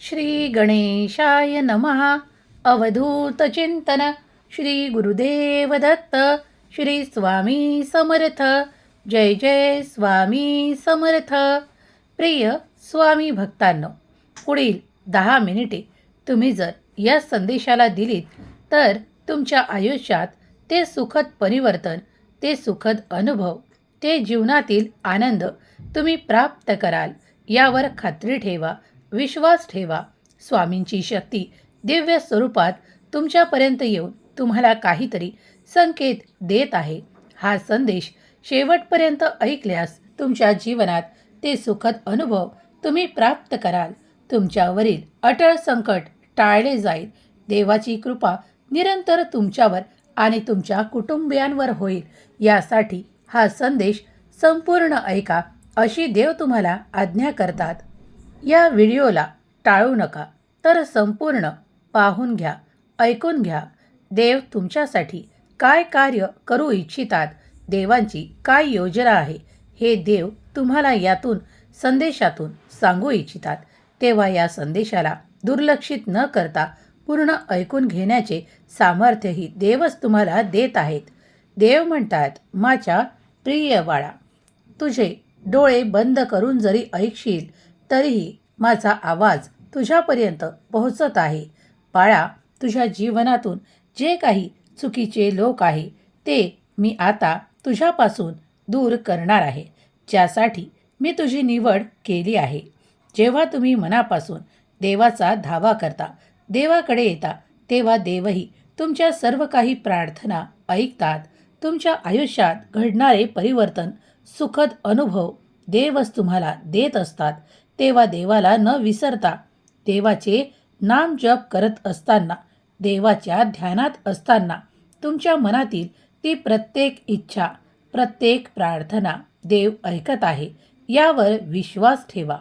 श्री गणेशाय नमः। अवधूत चिंतन। श्री गुरुदेव दत्त। श्री स्वामी समर्थ। जय जय स्वामी समर्थ। प्रिय स्वामी भक्तांनो पुढील दहा मिनिटे तुम्ही जर या संदेशाला दिलीत तर तुमच्या आयुष्यात ते सुखद परिवर्तन ते सुखद अनुभव ते जीवनातील आनंद तुम्ही प्राप्त कराल यावर खात्री ठेवा. विश्वास ठेवा. स्वामींची शक्ती दिव्य स्वरूपात तुमच्यापर्यंत येऊन तुम्हाला काहीतरी संकेत देत आहे. हा संदेश शेवटपर्यंत ऐकल्यास तुमच्या जीवनात ते सुखद अनुभव तुम्ही प्राप्त कराल. तुमच्यावरील अटळ संकट टाळले जाईल. देवाची कृपा निरंतर तुमच्यावर आणि तुमच्या कुटुंबियांवर होईल. यासाठी हा संदेश संपूर्ण ऐका अशी देव तुम्हाला आज्ञा करतात. या व्हिडिओला टाळू नका. तर संपूर्ण पाहून घ्या ऐकून घ्या. देव तुमच्यासाठी काय कार्य करू इच्छितात देवांची काय योजना आहे हे देव तुम्हाला यातून संदेशातून सांगू इच्छितात. तेव्हा या संदेशाला दुर्लक्षित न करता पूर्ण ऐकून घेण्याचे सामर्थ्यही देवच तुम्हाला देत आहेत. देव म्हणतात माझ्या प्रिय बाळा तुझे डोळे बंद करून जरी ऐकशील तरीही माझा आवाज तुझ्यापर्यंत पोहोचत आहे. बाळा तुझ्या जीवनातून जे काही चुकीचे लोक आहे ते मी आता तुझ्यापासून दूर करणार आहे. ज्यासाठी मी तुझी निवड केली आहे. जेव्हा तुम्ही मनापासून देवाचा धावा करता देवाकडे येता तेव्हा देवही तुमच्या सर्व काही प्रार्थना ऐकतात. तुमच्या आयुष्यात घडणारे परिवर्तन सुखद अनुभव देवच तुम्हाला देत असतात. तेव्हा देवाला न विसरता देवाचे नाम जप करत असताना देवाच्या ध्यानात असताना तुमच्या मनातील ती प्रत्येक इच्छा प्रत्येक प्रार्थना देव ऐकत आहे यावर विश्वास ठेवा.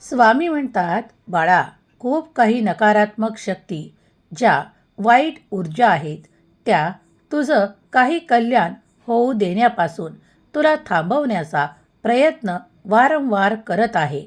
स्वामी म्हणतात बाळा खूप काही नकारात्मक शक्ती ज्या वाईट ऊर्जा आहेत त्या तुझं काही कल्याण होऊ देण्यापासून तुला थांबवण्याचा प्रयत्न वारंवार करत आहे.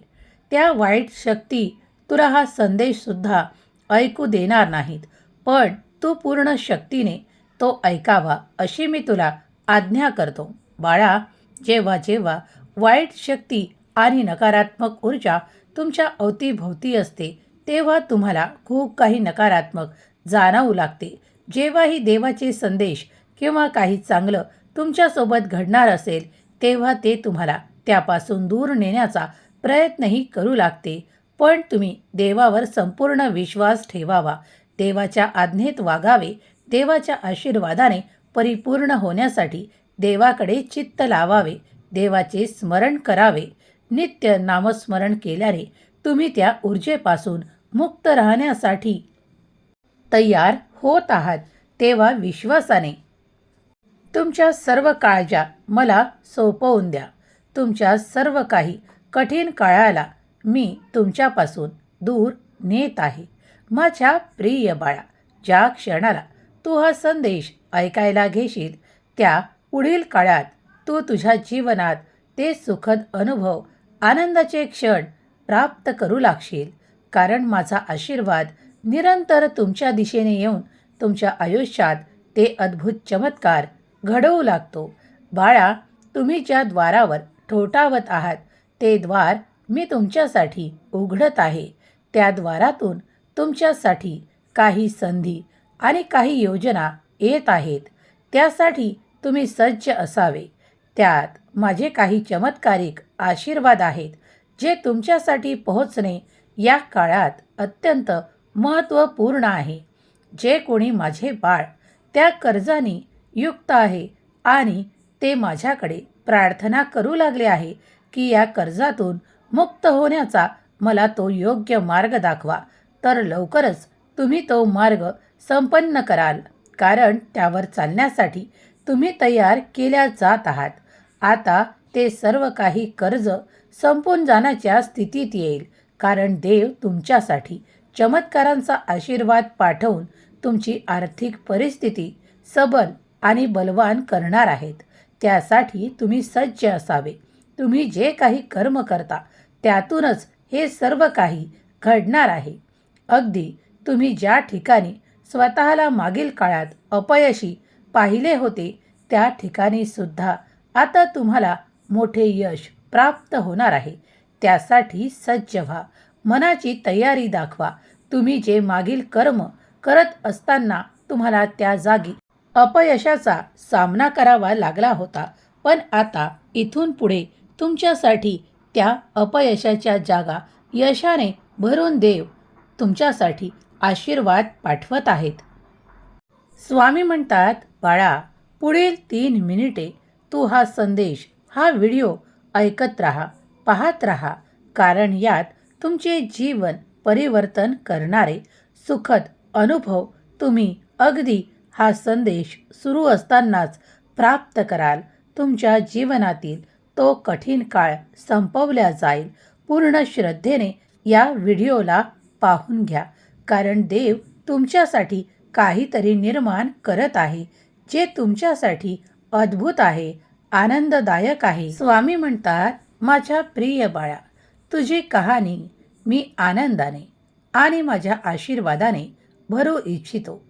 त्या वाईट शक्ती तुला हा संदेशसुद्धा ऐकू देणार नाहीत. पण तू पूर्ण शक्तीने तो ऐकावा अशी मी तुला आज्ञा करतो. बाळा जेव्हा जेव्हा वाईट शक्ती आणि नकारात्मक ऊर्जा तुमच्या अवतीभोवती असते तेव्हा तुम्हाला खूप काही नकारात्मक जाणवू लागते. जेव्हाही देवाचे संदेश किंवा काही चांगलं तुमच्यासोबत घडणार असेल तेव्हा ते तुम्हाला त्यापासून दूर नेण्याचा प्रयत्नही करू लागते. पण तुम्ही देवावर संपूर्ण विश्वास ठेवावा. देवाच्या आज्ञेत वागावे. देवाच्या आशीर्वादाने परिपूर्ण होण्यासाठी देवाकडे चित्त लावावे. देवाचे स्मरण करावे. नित्य नामस्मरण केल्याने तुम्ही त्या ऊर्जेपासून मुक्त राहण्यासाठी तयार होत आहात. तेव्हा विश्वासाने तुमच्या सर्व काळजा मला सोपवून द्या. तुमच्या सर्व काही कठीण काळाला मी तुमच्यापासून दूर नेत आहे. माझ्या प्रिय बाळा ज्या क्षणाला तू हा संदेश ऐकायला घेशील त्या पुढील काळात तू तुझ्या जीवनात ते सुखद अनुभव आनंदाचे क्षण प्राप्त करू लागशील. कारण माझा आशीर्वाद निरंतर तुमच्या दिशेने येऊन तुमच्या आयुष्यात ते अद्भुत चमत्कार घडवू लागतो. बाळा तुम्ही ज्या द्वारावर ठोठावत आहात. ते द्वार मी तुमच्यासाठी उघडत आहे. त्या द्वारातून तुमच्यासाठी काही संधी आणि काही योजना येत आहेत. त्यासाठी तुम्ही सज्ज असावे. त्यात माझे काही चमत्कारिक आशीर्वाद आहेत जे तुमच्यासाठी पोहोचणे या काळात अत्यंत महत्त्वपूर्ण आहे. जे कोणी माझे बाळ त्या कर्जाने युक्त आहे आणि ते माझ्याकडे प्रार्थना करू लागले आहे की या कर्जातून मुक्त होण्याचा मला तो योग्य मार्ग दाखवा. तर लवकरच तुम्ही तो मार्ग संपन्न कराल. कारण त्यावर चालण्यासाठी तुम्ही तयार केल्या जात आहात. आता ते सर्व काही कर्ज संपून जाण्याच्या स्थितीत येईल. कारण देव तुमच्यासाठी चमत्कारांचा आशीर्वाद पाठवून तुमची आर्थिक परिस्थिती सबल आणि बलवान करणार आहेत. त्यासाठी तुम्ही सज्ज असावे. तुम्ही जे काही कर्म करता त्यातूनच हे सर्व काही घडणार आहे. अगदी तुम्ही ज्या ठिकाणी स्वतःला मागील काळात अपयशी पाहिले होते त्या ठिकाणी सुद्धा आता तुम्हाला मोठे यश प्राप्त होणार आहे. त्यासाठी सज्ज व्हा. मनाची तयारी दाखवा. तुम्ही जे मागील कर्म करत असताना तुम्हाला त्या जागी अपयशाचा सामना करावा लागला होता. पण आता इथून पुढे तुमच्यासाठी त्या अपयशाच्या जागा यशाने भरून देव तुमच्यासाठी आशीर्वाद पाठवत आहेत. स्वामी म्हणतात बाळा पुढील तीन मिनिटे तू हा संदेश हा व्हिडिओ ऐकत राहा पाहत राहा कारण यात तुमचे जीवन परिवर्तन करणारे सुखद अनुभव तुम्ही अगदी हा संदेश सुरू असतानाच प्राप्त कराल. तुमच्या जीवनातील तो कठीण काळ संपवल्या जाईल. पूर्ण श्रद्धेने या व्हिडिओला पाहून घ्या. कारण देव तुमच्यासाठी काहीतरी निर्माण करत आहे जे तुमच्यासाठी अद्भुत आहे आनंददायक आहे. स्वामी म्हणतात माझ्या प्रिय बाळा तुझी कहाणी मी आनंदाने आणि माझ्या आशीर्वादाने भरू इच्छितो.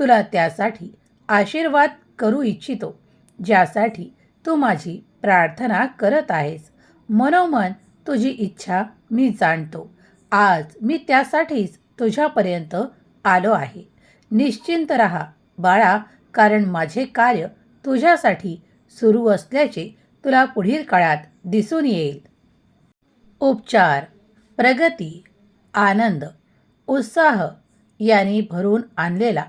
तुला त्यासाठी आशीर्वाद करू इच्छितो ज्यासाठी तू माझी प्रार्थना करत आहेस. मनोमन तुझी इच्छा मी जाणतो. आज मी त्यासाठीच तुझ्यापर्यंत आलो आहे. निश्चिंत रहा बाळा कारण माझे कार्य तुझ्यासाठी सुरू असल्याचे तुला पुढील काळात दिसून येईल. उपचार प्रगती आनंद उत्साह यांनी भरून आणलेला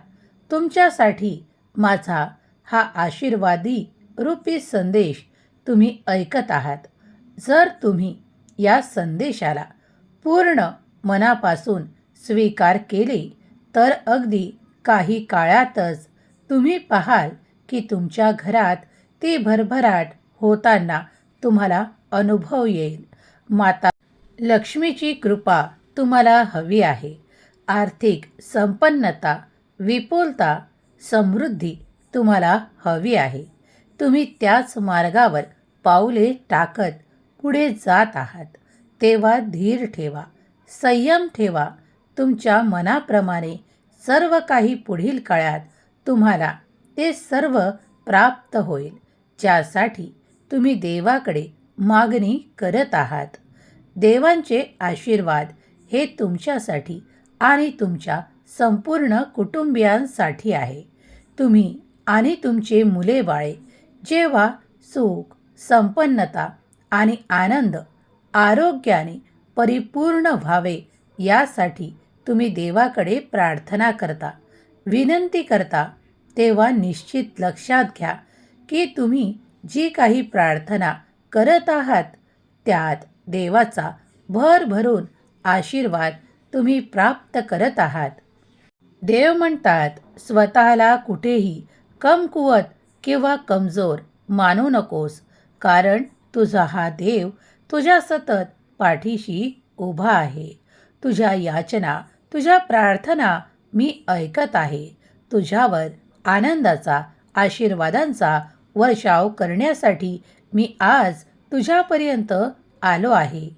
तुमच्यासाठी माझा हा आशीर्वादी रूपी संदेश तुम्ही ऐकत आहात. जर तुम्ही या संदेशाला पूर्ण मनापासून स्वीकार केले तर अगदी काही काळातच तुम्ही पाहाल की तुमच्या घरात ती भरभराट होताना तुम्हाला अनुभव येईल. माता लक्ष्मीची कृपा तुम्हाला हवी आहे. आर्थिक संपन्नता विपुलता समृद्धी तुम्हाला हवी आहे. तुम्ही त्याच मार्गावर पाऊले टाकत पुढे जात आहात. तेव्हा धीर ठेवा संयम ठेवा. तुमच्या मनाप्रमाणे सर्व काही पुढील काळात तुम्हाला ते सर्व प्राप्त होईल. ज्यासाठी तुम्ही देवाकडे मागणी करत आहात. देवांचे आशीर्वाद हे तुमच्यासाठी आणि तुमच्या संपूर्ण कुटुंबियांसाठी आहे. तुम्ही आणि तुमचे मुले बाळे जेव्हा सुख संपन्नता आणि आनंद आरोग्याने परिपूर्ण व्हावे यासाठी तुम्ही देवाकडे प्रार्थना करता विनंती करता तेव्हा निश्चित लक्षात घ्या की तुम्ही जी काही प्रार्थना करत आहात त्यात देवाचा भर भरून आशीर्वाद तुम्ही प्राप्त करत आहात. देव म्हणतात स्वतःला कुठेही कमकुवत किंवा कमजोर मानू नकोस कारण तुझा हा देव तुझ्या सतत पाठीशी उभा आहे. तुझ्या याचना तुझ्या प्रार्थना मी ऐकत आहे. तुझ्यावर आनंदाचा आशीर्वादांचा वर्षाव करण्यासाठी मी आज तुझ्यापर्यंत आलो आहे.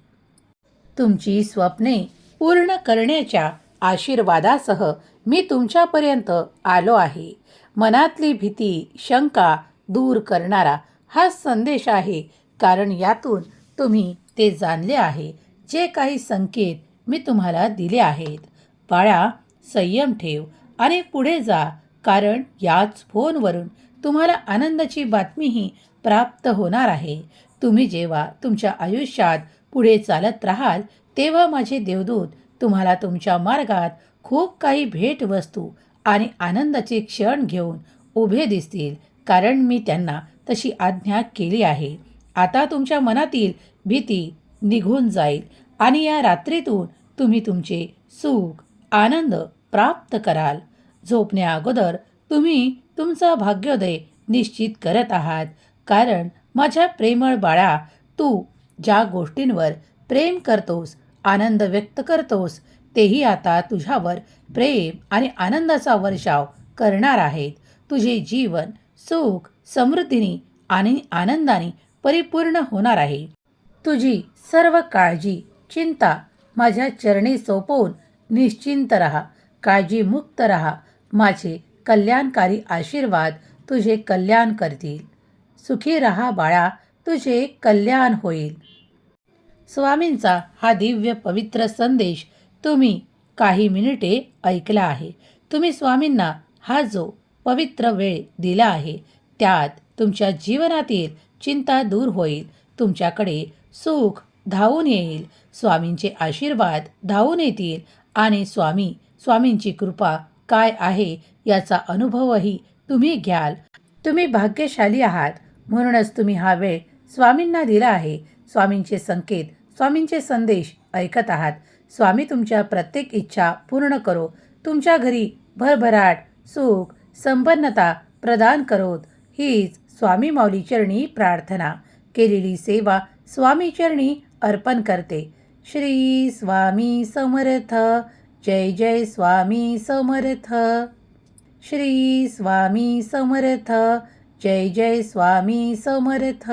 तुमची स्वप्ने पूर्ण करण्याच्या आशीर्वादासह मी तुमच्यापर्यंत आलो आहे. मनातली भीती शंका दूर करणारा हा संदेश आहे. कारण यातून तुम्ही ते जाणले आहे. जे काही संकेत मी तुम्हाला दिले आहेत. बाळा संयम ठेव आणि पुढे जा. कारण याच फोनवरून तुम्हाला आनंदाची बातमीही प्राप्त होणार आहे. तुम्ही जेव्हा तुमच्या आयुष्यात पुढे चालत राहाल तेव्हा माझे देवदूत तुम्हाला तुमच्या मार्गात खूप काही भेटवस्तू आणि आनंदाचे क्षण घेऊन उभे दिसतील कारण मी त्यांना तशी आज्ञा केली आहे. आता तुमच्या मनातील भीती निघून जाईल आणि या रात्रीतून तुम्ही तुमचे सुख आनंद प्राप्त कराल. झोपण्या अगोदर तुम्ही तुमचा भाग्योदय निश्चित करत आहात कारण माझ्या प्रेमळ बाळा तू ज्या गोष्टींवर प्रेम करतोस आनंद व्यक्त करतोस तेही आता तुझ्यावर प्रेम आणि आनंदाचा वर्षाव करणार आहेत. तुझे जीवन सुख समृद्धीने आणि आनंदाने परिपूर्ण होणार आहे. तुझी सर्व काळजी चिंता माझ्या चरणी सोपवून निश्चिंत रहा काळजीमुक्त रहा. माझे कल्याणकारी आशीर्वाद तुझे कल्याण करतील. सुखी रहा बाळा तुझे कल्याण होईल. स्वामींचा हा दिव्य पवित्र संदेश तुम्ही काही मिनिटे ऐकला आहे. तुम्ही स्वामींना हा जो पवित्र वेळ दिला आहे त्यात तुमच्या जीवनातील चिंता दूर होईल तुमच्याकडे सुख धावून येईल स्वामींचे आशीर्वाद धावून येतील आणि स्वामी स्वामींची कृपा काय आहे याचा अनुभवही तुम्ही घ्याल. तुम्ही भाग्यशाली आहात म्हणूनच तुम्ही हा वेळ स्वामींना दिला आहे. स्वामींचे संकेत स्वामींचे संदेश ऐकत आहात. स्वामी तुमच्या प्रत्येक इच्छा पूर्ण करो. तुमच्या घरी भरभराट सुख संपन्नता प्रदान करोत. हीच स्वामी माऊली चरणी प्रार्थना. केलेली सेवा स्वामी चरणी अर्पण करते. श्री स्वामी समर्थ. जय जय स्वामी समर्थ. श्री स्वामी समर्थ. जय जय स्वामी समर्थ.